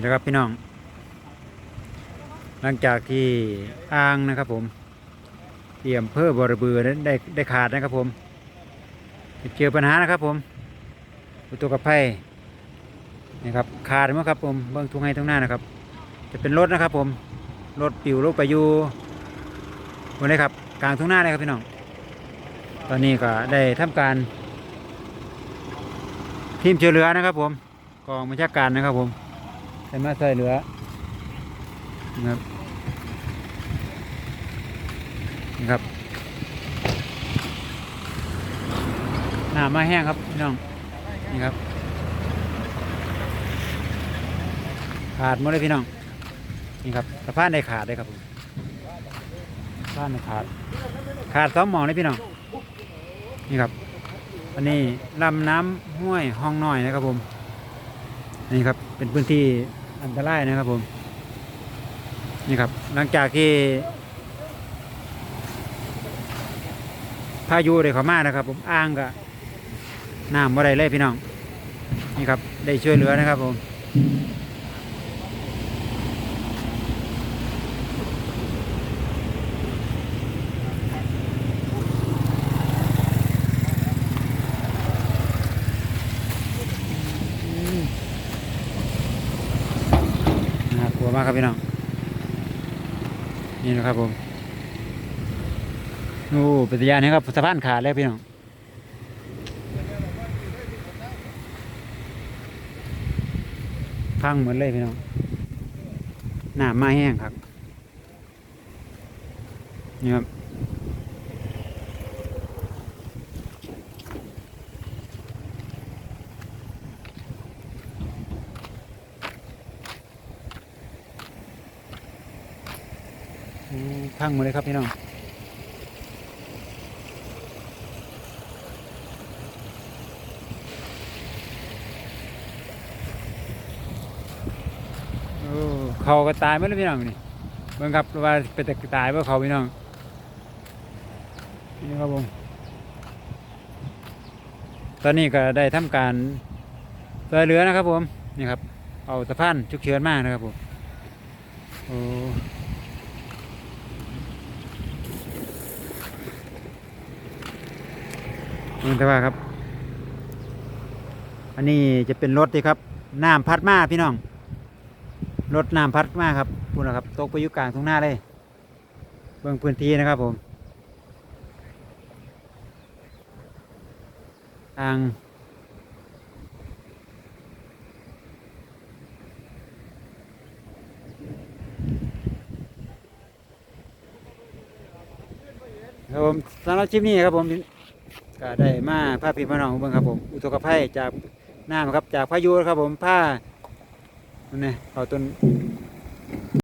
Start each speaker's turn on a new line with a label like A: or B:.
A: นี่นะครับพี่น้อง หลังจากที่อ่างนะครับผมที่อำเภอบรบือนั้นได้ได้ขาดนะครับผมเจอปัญหานะครับผมอุตกภัยนี่ครับขาดมั้งครับผมเบื้องทุ่งให้ทุ่งหน้านะครับ จะเป็นรถนะครับผมรถปิวรถไปอยู่บนนี้ครับกลางทุ่งหน้าเลยครับพี่น้อง ตอนนี้ก็ได้ทำการ ทีมช่วยเหลือนะครับผมกองบัญชาการนะครับผม ได้มาช่เหลือนะครับนี่ครับน้ำมาแห้งครับพี่น้องนี่ครับ ขาดหมดเลยพี่น้องนี่ครับสะพานได้ขาดเลยครับผมสะพานได้ขาด ขาดสองหมองเลยพี่น้องนี่ครับ อันนี้ลำน้ำห้วยห้องน้อยนะครับผม นี่ครับเป็นพื้นที่อันตรายนะครับผมนี่ครับหลังจากที่พายุเลยเขามานะครับ ผมอ่างก็น้ำบ่ได้เลยพี่น้องนี่ครับได้ช่วยเหลือนะครับผม น่ากลัวมากครับพี่น้อง นี่นะครับผม โอ้เป็นตยานนะครับสะพานขาดแล้วพี่น้องพังเหมือนเลยพี่น้องหน้ำมาแห้งครับนี่ครับ พังหมดเลยครับพี่น้องโอ้เขาก็ตายหมดเลยพี่น้องนี่เบิ่งครับว่าเป็นแต่ตายเพราะเขาพี่น้องนี่ครับผมตอนนี้ก็ได้ทำการช่วยเหลือนะครับผมนี่ครับเอาสะพานฉุกเฉินมากนะครับผมโอ้ นี่แต่ว่าครับ อันนี้จะเป็นรถที่ครับน้ำพัดมาพี่น้องรถน้ำพัดมาครับพูดนะครับตกไปอยู่กลางทุ่งนาเลยเบื้องพื้นที่นะครับผม ทางครับผมสำหรับคลิปนี้ครับผม ก็ได้มาผ้าพี่มาน้องเบิ่งครับผม อุทกภัยจากน้ำครับ จากพายุครับผมผ้านี่ยเอาต้น